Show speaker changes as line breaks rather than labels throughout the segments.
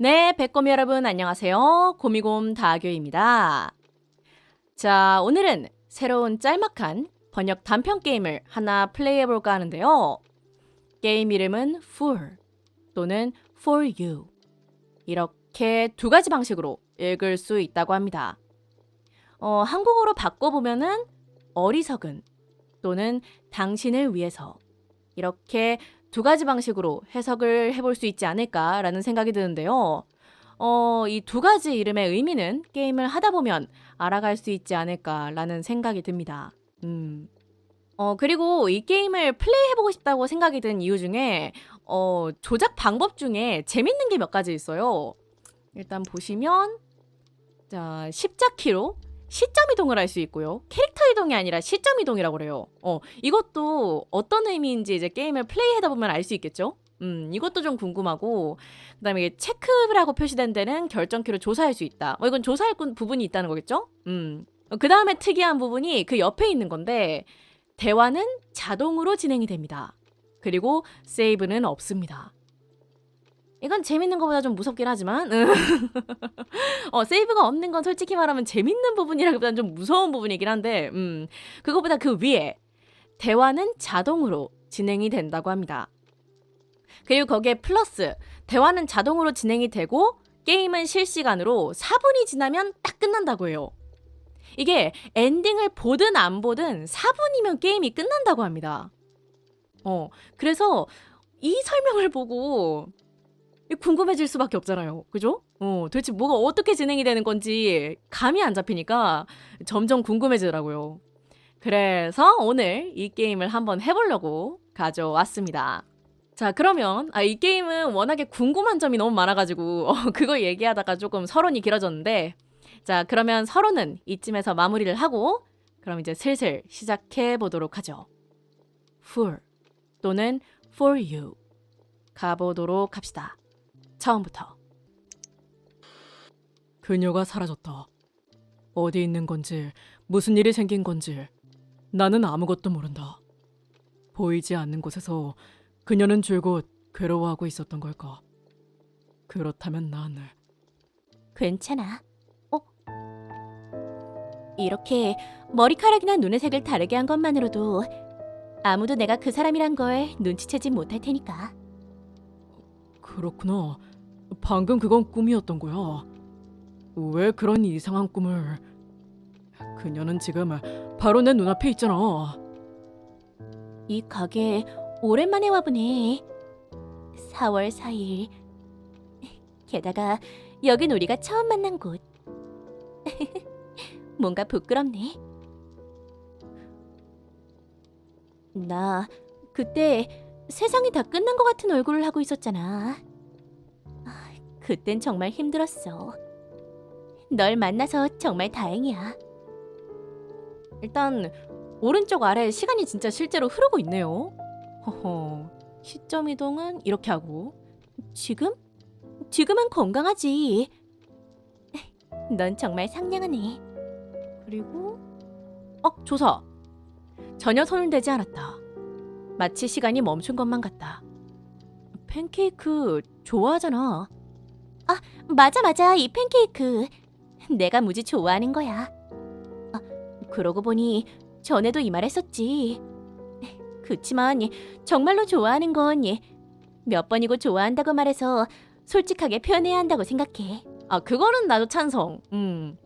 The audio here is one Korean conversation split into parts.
네, 배꼽 여러분 안녕하세요. 고미곰 다교입니다. 자, 오늘은 새로운 짤막한 번역 단편 게임을 하나 플레이해 볼까 하는데요. 게임 이름은 Fool 또는 For You. 이렇게 두 가지 방식으로 읽을 수 있다고 합니다. 어, 한국어로 바꿔보면은 어리석은 또는 당신을 위해서 이렇게 두 가지 방식으로 해석을 해볼 수 있지 않을까라는 생각이 드는데요. 어, 이 두 가지 이름의 의미는 게임을 하다 보면 알아갈 수 있지 않을까라는 생각이 듭니다. 음. 어, 그리고 이 게임을 플레이해보고 싶다고 생각이 든 이유 중에, 어, 조작 방법 중에 재밌는 게 몇 가지 있어요. 일단 보시면, 자, 십자키로 시점 이동을 할 수 있고요. 캐릭터 이동이 아니라 시점 이동이라고 그래요. 어, 이것도 어떤 의미인지 이제 게임을 플레이하다 보면 알 수 있겠죠? 음, 이것도 좀 궁금하고, 그 다음에 이게 체크라고 표시된 데는 결정키로 조사할 수 있다. 뭐 이건 조사할 군- 부분이 있다는 거겠죠? 음. 그 다음에 특이한 부분이 그 옆에 있는 건데, 대화는 자동으로 진행이 됩니다. 그리고 세이브는 없습니다. 이건 재밌는 것보다 좀 무섭긴 하지만, 어, 세이브가 없는 건 솔직히 말하면 재밌는 부분이라기보다는 좀 무서운 부분이긴 한데, 음, 그거보다 그 위에 대화는 자동으로 진행이 된다고 합니다. 그리고 거기에 플러스 대화는 자동으로 진행이 되고 게임은 실시간으로 4분이 지나면 딱 끝난다고 해요. 이게 엔딩을 보든 안 보든 4분이면 게임이 끝난다고 합니다. 어, 그래서 이 설명을 보고 궁금해질 수밖에 없잖아요. 그죠? 어, 도대체 뭐가 어떻게 진행이 되는 건지 감이 안 잡히니까 점점 궁금해지더라고요. 그래서 오늘 이 게임을 한번 해보려고 가져왔습니다. 자, 그러면 아, 이 게임은 워낙에 궁금한 점이 너무 많아가지고 어, 그거 얘기하다가 조금 서론이 길어졌는데 자, 그러면 서론은 이쯤에서 마무리를 하고 그럼 이제 슬슬 시작해 보도록 하죠. For 또는 for you 가보도록 합시다. 처음부터. 그녀가 사라졌다. 어디 있는 건지, 무슨 일이 생긴 건지, 나는 아무것도 모른다. 보이지 않는 곳에서 그녀는 줄곧 괴로워하고 있었던 걸까? 그렇다면 난
괜찮아. 어? 이렇게 머리카락이나 눈의 색을 다르게 한 것만으로도 아무도 내가 그 사람이란 걸 눈치채지 못할 테니까.
그렇구나. 방금 그건 꿈이었던 거야. 왜 그런 이상한 꿈을? 그녀는 지금 바로 내 눈앞에 있잖아.
이 가게 오랜만에 와보네. 4월 4일. 게다가 여긴 우리가 처음 만난 곳. 뭔가 부끄럽네. 나 그때 세상이 다 끝난 것 같은 얼굴을 하고 있었잖아. 아, 그땐 정말 힘들었어. 널 만나서 정말 다행이야.
일단 오른쪽 아래 시간이 진짜 실제로 흐르고 있네요. 허허. 시점 이동은 이렇게 하고
지금? 지금은 건강하지. 넌 정말 상냥하네.
그리고 어 조사 전혀 손을 대지 않았다. 마치 시간이 멈춘 것만 같다. 팬케이크 좋아하잖아.
맞아 맞아 이 팬케이크 내가 무지 좋아하는 거야. 아, 그러고 보니 전에도 이 말 했었지. 그치만 정말로 좋아하는 건 몇 번이고 좋아한다고 말해서 솔직하게 표현해야 한다고 생각해.
아 그거는 나도 찬성. 음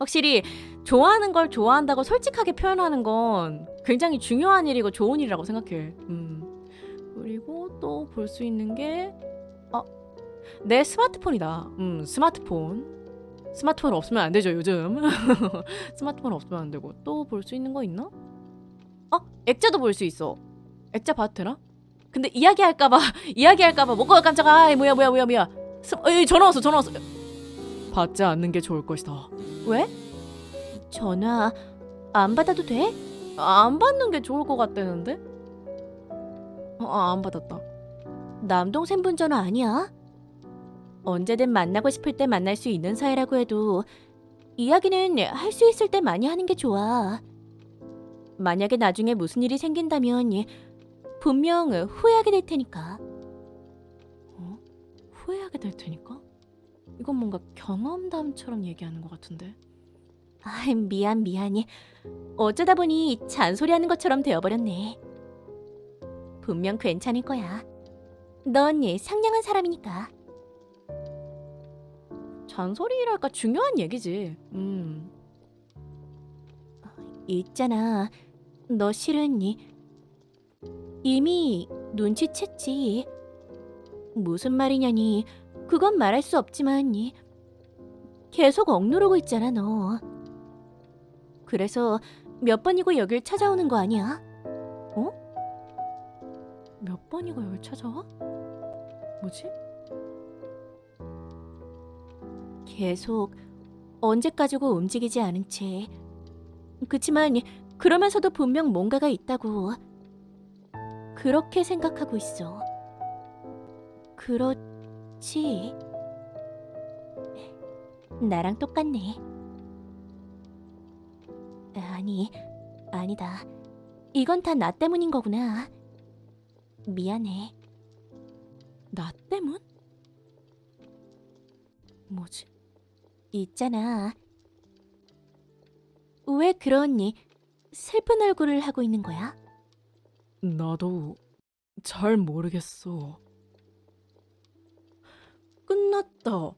확실히 좋아하는 걸 좋아한다고 솔직하게 표현하는 건 굉장히 중요한 일이고 좋은 일이라고 생각해. 음 그리고 또 볼 수 있는 게 어, 내 스마트폰이다. 음 스마트폰. 스마트폰 없으면 안 되죠 요즘. 스마트폰 없으면 안 되고 또 볼 수 있는 거 있나? 어 액자도 볼 수 있어. 액자 봐도 되나? 근데 이야기할까봐 이야기할까봐 뭐가 깜짝아 아이, 뭐야 뭐야 뭐야 뭐야. 스, 에이, 전화 왔어 전화 왔어. 받지 않는 게 좋을 것이다. 왜?
전화 안 받아도 돼?
안 받는 게 좋을 것 같다는데? 어, 아, 안 받았다.
남동생 분 전화 아니야? 언제든 만나고 싶을 때 만날 수 있는 사이라고 해도 이야기는 할 수 있을 때 많이 하는 게 좋아. 만약에 나중에 무슨 일이 생긴다면 분명 후회하게 될 테니까.
후회하게 될 테니까. 이건 뭔가 경험담처럼 얘기하는 것 같은데.
아, 미안 미안해. 어쩌다 보니 잔소리하는 것처럼 되어버렸네. 분명 괜찮을 거야. 넌 예, 상냥한 사람이니까.
잔소리랄까 중요한 얘기지. 음.
있잖아. 너 실은 이미 눈치챘지. 무슨 말이냐니. 그건 말할 수 없지만 계속 억누르고 있잖아 너. 그래서 몇 번이고 여길 찾아오는 거 아니야?
몇 번이고 여길 찾아와? 뭐지?
계속 언제까지고 움직이지 않은 채. 그치만 그러면서도 분명 뭔가가 있다고. 그렇게 생각하고 있어. 그렇지. 나랑 똑같네. 아니, 아니다. 이건 다 나 때문인 거구나. 미안해.
나 때문? 뭐지?
있잖아. 왜 그런 슬픈 얼굴을 하고 있는 거야?
나도 잘 모르겠어. 끝났다. 어?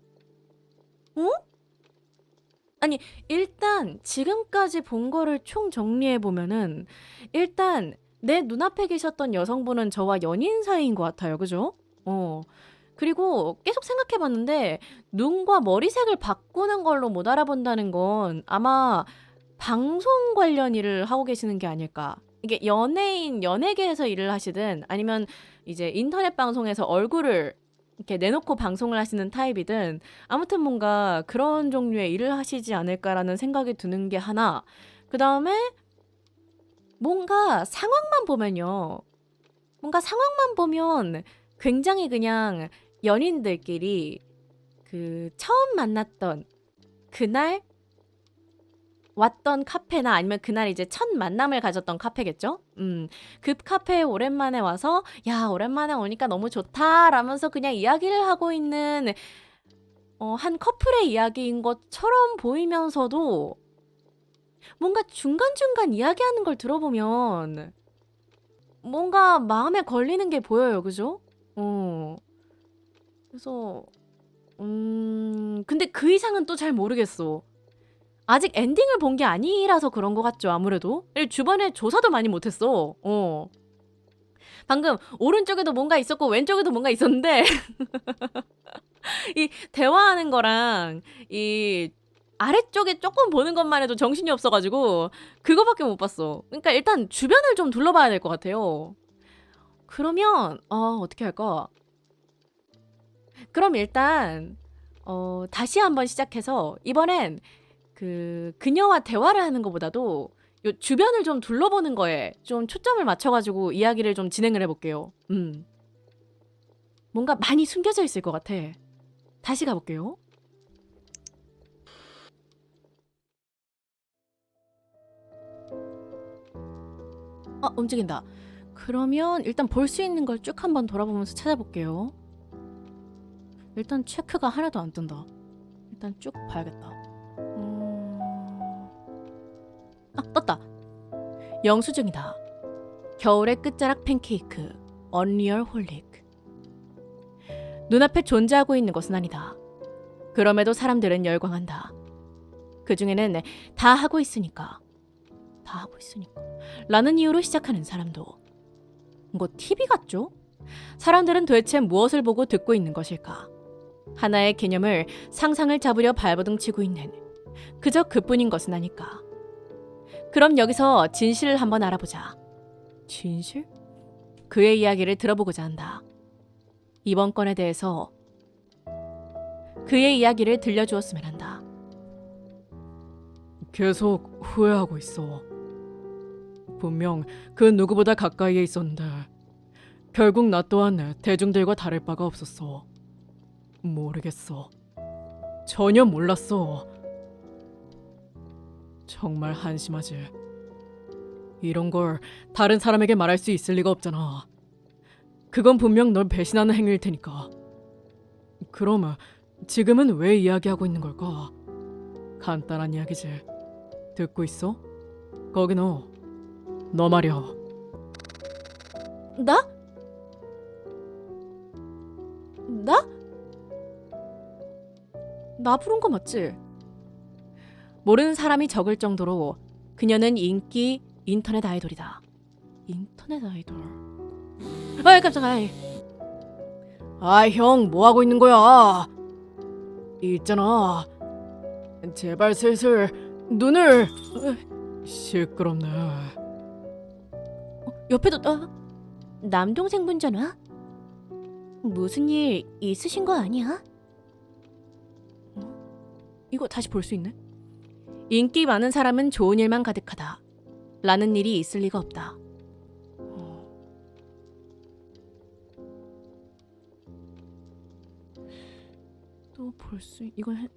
아니, 일단 지금까지 본 거를 총 정리해 보면은 일단 내 눈앞에 계셨던 여성분은 저와 연인 사이인 것 같아요. 그죠? 어. 그리고 계속 생각해 봤는데 눈과 머리색을 바꾸는 걸로 못 알아본다는 건 아마 방송 관련 일을 하고 계시는 게 아닐까. 이게 연예인 연예계에서 일을 하시든 아니면 이제 인터넷 방송에서 얼굴을 이렇게 내놓고 방송을 하시는 타입이든 아무튼 뭔가 그런 종류의 일을 하시지 않을까라는 생각이 드는 게 하나. 그 다음에 뭔가 상황만 보면요. 뭔가 상황만 보면 굉장히 그냥 연인들끼리 그 처음 만났던 그날 왔던 카페나 아니면 그날 이제 첫 만남을 가졌던 카페겠죠? 음, 그 카페에 오랜만에 와서 야, 오랜만에 오니까 너무 좋다 라면서 그냥 이야기를 하고 있는 어, 한 커플의 이야기인 것처럼 보이면서도 뭔가 중간중간 이야기하는 걸 들어보면 뭔가 마음에 걸리는 게 보여요. 그죠? 어. 그래서 음, 근데 그 이상은 또 잘 모르겠어. 아직 엔딩을 본 게 아니라서 그런 것 같죠, 아무래도. 주변에 조사도 많이 못했어. 어. 방금 오른쪽에도 뭔가 있었고 왼쪽에도 뭔가 있었는데 이 대화하는 거랑 이 아래쪽에 조금 보는 것만 해도 정신이 없어가지고 그거밖에 못 봤어. 그러니까 일단 주변을 좀 둘러봐야 될 것 같아요. 그러면 어 어떻게 할까? 그럼 일단 어 다시 한번 시작해서 이번엔 그 그녀와 대화를 하는 것보다도 요 주변을 좀 둘러보는 거에 좀 초점을 맞춰 가지고 이야기를 좀 진행을 해 볼게요. 음. 뭔가 많이 숨겨져 있을 것 같아. 다시 가 볼게요. 아, 움직인다. 그러면 일단 볼 수 있는 걸 쭉 한번 돌아보면서 찾아볼게요. 일단 체크가 하나도 안 뜬다. 일단 쭉 봐야겠다. 음... 아, 떴다. 영수증이다. 겨울의 끝자락 팬케이크, 언리얼 홀릭. 눈앞에 존재하고 있는 것은 아니다. 그럼에도 사람들은 열광한다. 그 중에는 다 하고 있으니까. 다 하고 있으니까. 라는 이유로 시작하는 사람도. 뭐 TV 같죠? 사람들은 도대체 무엇을 보고 듣고 있는 것일까? 하나의 개념을 상상을 잡으려 발버둥 치고 있는 그저 그뿐인 것은 아닐까? 그럼 여기서 진실을 한번 알아보자. 진실? 그의 이야기를 들어보고자 한다. 이번 건에 대해서 그의 이야기를 들려주었으면 한다. 계속 후회하고 있어. 분명 그 누구보다 가까이에 있었는데 결국 나 또한 대중들과 다를 바가 없었어. 모르겠어. 전혀 몰랐어. 정말 한심하지. 이런 걸 다른 사람에게 말할 수 있을 리가 없잖아. 그건 분명 널 배신하는 행위일 테니까. 그럼 지금은 왜 이야기하고 있는 걸까? 간단한 이야기지. 듣고 있어? 거기 너. 너 말이야. 나? 나? 나 부른 거 맞지? 모르는 사람이 적을 정도로 그녀는 인기 인터넷 아이돌이다. 인터넷 아이돌. 아이 깜짝아. 아, 형, 뭐 하고 있는 거야? 있잖아. 제발 슬슬 눈을 으, 시끄럽네. 어, 옆에도 어,
남동생 분잖아. 무슨 일 있으신 거 아니야?
이거 다시 볼 수 있네. 인기 많은 사람은 좋은 일만 가득하다. 라는 일이 있을 리가 없다. 어. 또볼 수 이건 해-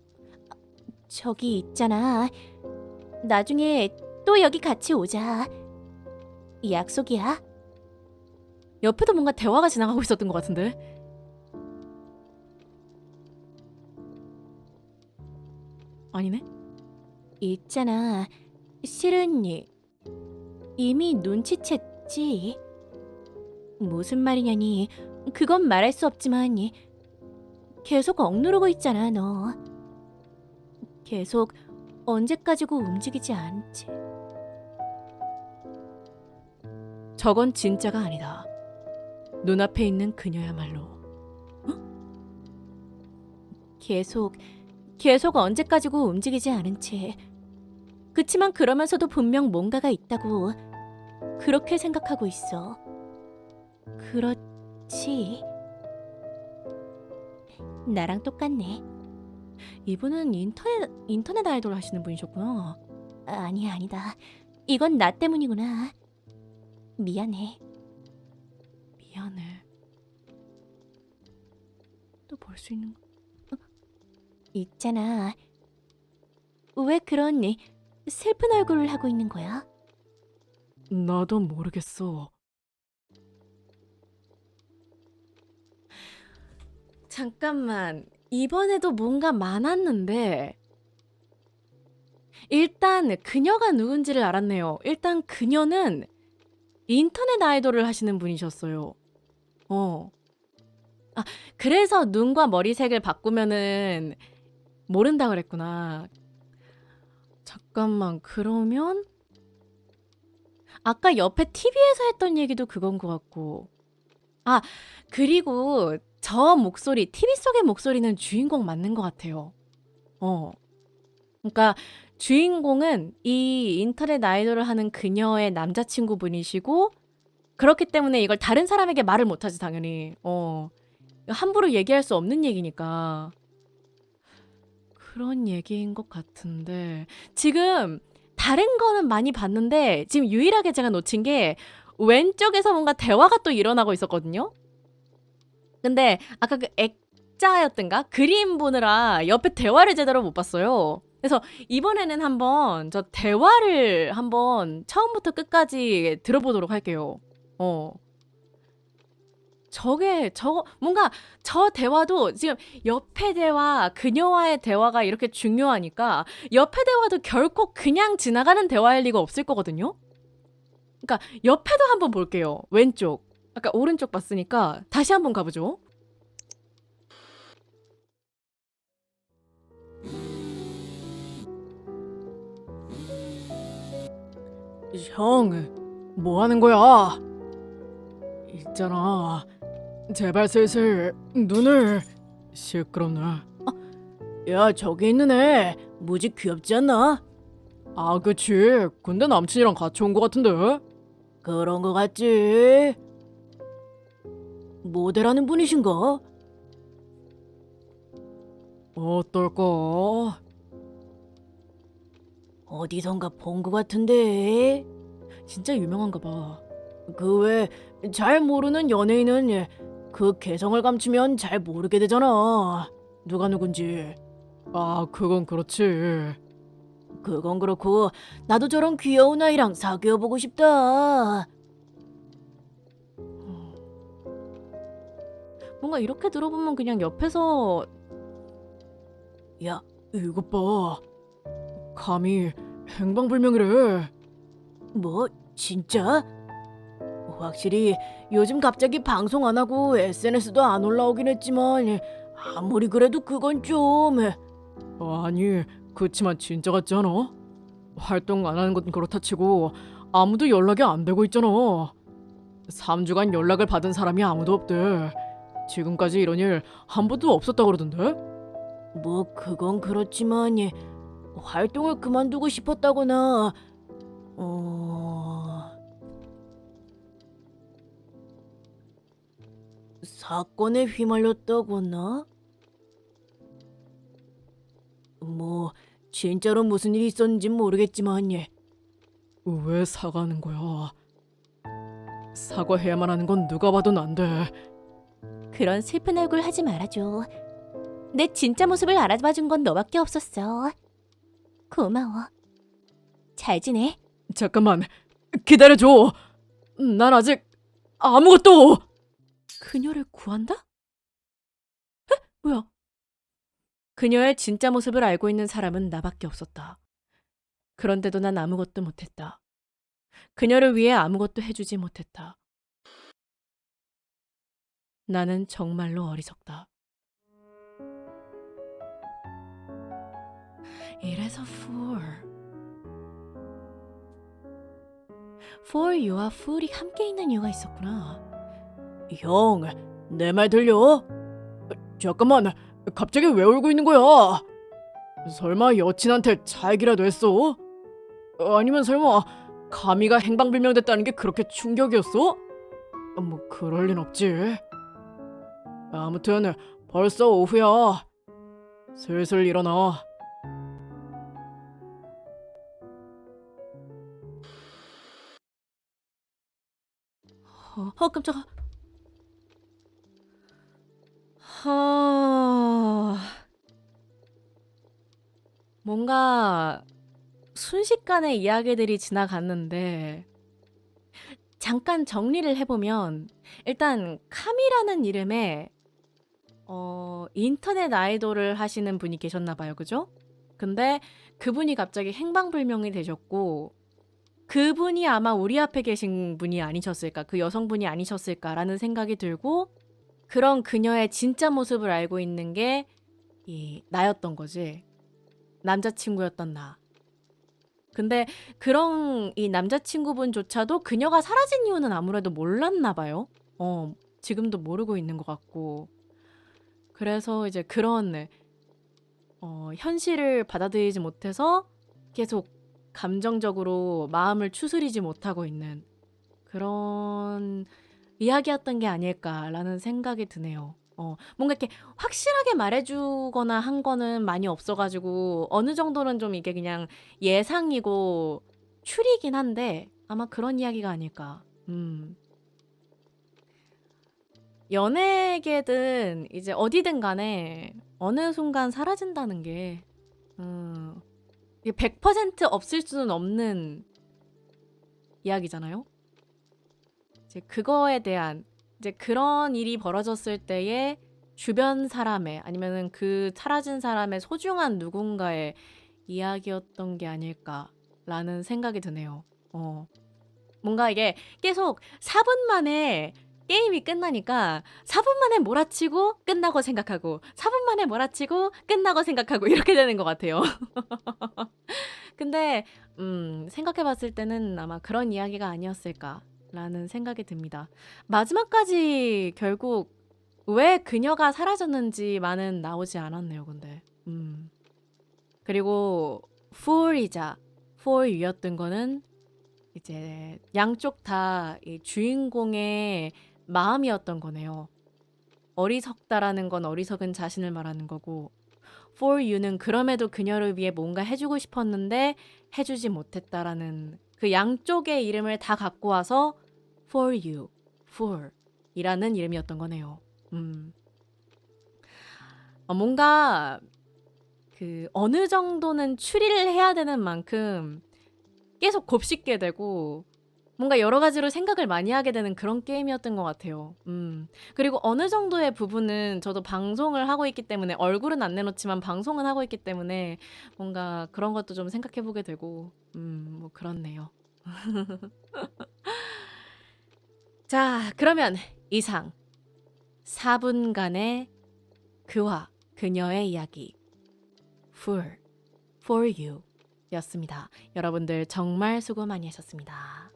저기 있잖아. 나중에 또 여기 같이 오자. 약속이야.
옆에도 뭔가 대화가 지나가고 있었던 것 같은데. 아니네.
있잖아. 실은 이미 눈치챘지. 무슨 말이냐니. 그건 말할 수 없지만 계속 억누르고 있잖아, 너. 계속 언제까지고 움직이지 않지.
저건 진짜가 아니다. 눈앞에 있는 그녀야말로.
계속 계속 언제까지고 움직이지 않은 채. 그치만 그러면서도 분명 뭔가가 있다고 그렇게 생각하고 있어. 그렇지. 나랑 똑같네.
이분은 인터넷 인터넷 아이돌 하시는 분이셨구나.
아니 아니다. 이건 나 때문이구나. 미안해.
미안해. 또 볼 수 있는 거.
있잖아. 왜 그런 슬픈 얼굴을 하고 있는 거야?
나도 모르겠어. 잠깐만. 이번에도 뭔가 많았는데 일단 그녀가 누군지를 알았네요. 일단 그녀는 인터넷 아이돌을 하시는 분이셨어요. 어. 아, 그래서 눈과 머리색을 바꾸면은 모른다 그랬구나. 잠깐만. 그러면 아까 옆에 TV에서 했던 얘기도 그건 것 같고. 아, 그리고 저 목소리, TV 속의 목소리는 주인공 맞는 것 같아요. 어. 그러니까 주인공은 이 인터넷 아이돌을 하는 그녀의 남자친구분이시고, 그렇기 때문에 이걸 다른 사람에게 말을 못하지, 당연히. 어. 함부로 얘기할 수 없는 얘기니까. 그런 얘기인 것 같은데. 지금 다른 거는 많이 봤는데 지금 유일하게 제가 놓친 게 왼쪽에서 뭔가 대화가 또 일어나고 있었거든요. 근데 아까 그 액자였던가 그림 보느라 옆에 대화를 제대로 못 봤어요. 그래서 이번에는 한번 저 대화를 한번 처음부터 끝까지 들어보도록 할게요. 어. 저게 저 뭔가 저 대화도 지금 옆에 대화 그녀와의 대화가 이렇게 중요하니까 옆에 대화도 결코 그냥 지나가는 대화일 리가 없을 거거든요. 그러니까 옆에도 한번 볼게요. 왼쪽. 아까 오른쪽 봤으니까 다시 한번 가보죠. 형, 뭐 하는 거야? 있잖아. 제발 슬슬 눈을 시끄럽네. 아, 야 저기 있는 애 무지 귀엽지 않나? 아 그치. 근데 남친이랑 같이 온 거 같은데. 그런 거 같지. 모델하는 분이신가? 어떨까? 어디선가 본 거 같은데. 진짜 유명한가 봐. 그 외 잘 모르는 연예인은 그 개성을 감추면 잘 모르게 되잖아. 누가 누군지. 아, 그건 그렇지. 그건 그렇고 나도 저런 귀여운 아이랑 사귀어 보고 싶다. 뭔가 이렇게 들어보면 그냥 옆에서 야, 이것 봐. 감히 행방불명이래. 뭐, 진짜? 확실히 요즘 갑자기 방송 안 하고 SNS도 안 올라오긴 했지만 아무리 그래도 그건 좀 아니 그치만 진짜 같지 않아? 활동 안 하는 건 그렇다 치고 아무도 연락이 안 되고 있잖아. 3주간 연락을 받은 사람이 아무도 없대. 지금까지 이런 일 한 번도 없었다 그러던데? 뭐 그건 그렇지만 활동을 그만두고 싶었다거나 어... 사건에 휘말렸다거나? 뭐 진짜로 무슨 일이 있었는지 모르겠지만 왜 사과하는 거야? 사과해야만 하는 건 누가 봐도 난데
그런 슬픈 얼굴 하지 말아줘. 내 진짜 모습을 알아봐준 건 너밖에 없었어. 고마워. 잘 지내?
잠깐만 기다려줘 난 아직 아무것도 그녀를 구한다? 에? 뭐야 그녀의 진짜 모습을 알고 있는 사람은 나밖에 없었다 그런데도 난 아무것도 못했다 그녀를 위해 아무것도 해주지 못했다 나는 정말로 어리석다 이래서 fool For You와 Fool이 함께 있는 이유가 있었구나. 형, 내 말 들려? 잠깐만, 갑자기 왜 울고 있는 거야? 설마 여친한테 자기라도 했어? 아니면 설마 가미가 행방불명됐다는 게 그렇게 충격이었어? 뭐 그럴 린 없지. 아무튼 벌써 오후야. 슬슬 일어나. 어, 어 깜짝아. 하... 뭔가 순식간에 이야기들이 지나갔는데 잠깐 정리를 해보면 일단 카미라는 이름에 어, 인터넷 아이돌을 하시는 분이 계셨나 봐요. 그죠? 근데 그분이 갑자기 행방불명이 되셨고 그분이 아마 우리 앞에 계신 분이 아니셨을까, 그 여성분이 아니셨을까라는 생각이 들고 그런 그녀의 진짜 모습을 알고 있는 게 이 나였던 거지. 남자친구였던 나. 근데 그런 이 남자친구분조차도 그녀가 사라진 이유는 아무래도 몰랐나 봐요. 어, 지금도 모르고 있는 것 같고. 그래서 이제 그런 어, 현실을 받아들이지 못해서 계속 감정적으로 마음을 추스리지 못하고 있는 그런 이야기였던 게 아닐까라는 생각이 드네요. 어, 뭔가 이렇게 확실하게 말해 주거나 한 거는 많이 없어 가지고 어느 정도는 좀 이게 그냥 예상이고 추리긴 한데 아마 그런 이야기가 아닐까. 음. 연예계든 이제 어디든 간에 어느 순간 사라진다는 게 음, 이게 100% 없을 수는 없는 이야기잖아요. 이제 그거에 대한 이제 그런 일이 벌어졌을 때의 주변 사람의 아니면은 그 사라진 사람의 소중한 누군가의 이야기였던 게 아닐까라는 생각이 드네요. 어. 뭔가 이게 계속 4분 만에 게임이 끝나니까 4분 만에 몰아치고 끝나고 생각하고 4분 만에 몰아치고 끝나고 생각하고 이렇게 되는 것 같아요. 근데 음, 생각해 봤을 때는 아마 그런 이야기가 아니었을까 라는 생각이 듭니다. 마지막까지 결국 왜 그녀가 사라졌는지만은 나오지 않았네요. 근데 음. 그리고 fool이자 for you였던 거는 이제 양쪽 다이 주인공의 마음이었던 거네요. 어리석다라는 건 어리석은 자신을 말하는 거고 for you는 그럼에도 그녀를 위해 뭔가 해주고 싶었는데 해주지 못했다라는 그 양쪽의 이름을 다 갖고 와서 for you, for 이라는 이름이었던 거네요. 음. 어, 뭔가 그 어느 정도는 추리를 해야 되는 만큼 계속 곱씹게 되고 뭔가 여러 가지로 생각을 많이 하게 되는 그런 게임이었던 것 같아요. 음. 그리고 어느 정도의 부분은 저도 방송을 하고 있기 때문에 얼굴은 안 내놓지만 방송은 하고 있기 때문에 뭔가 그런 것도 좀 생각해 보게 되고 음, 뭐 그렇네요. 자, 그러면 이상 4분간의 그와 그녀의 이야기 Fool for You 였습니다. 여러분들 정말 수고 많이 하셨습니다.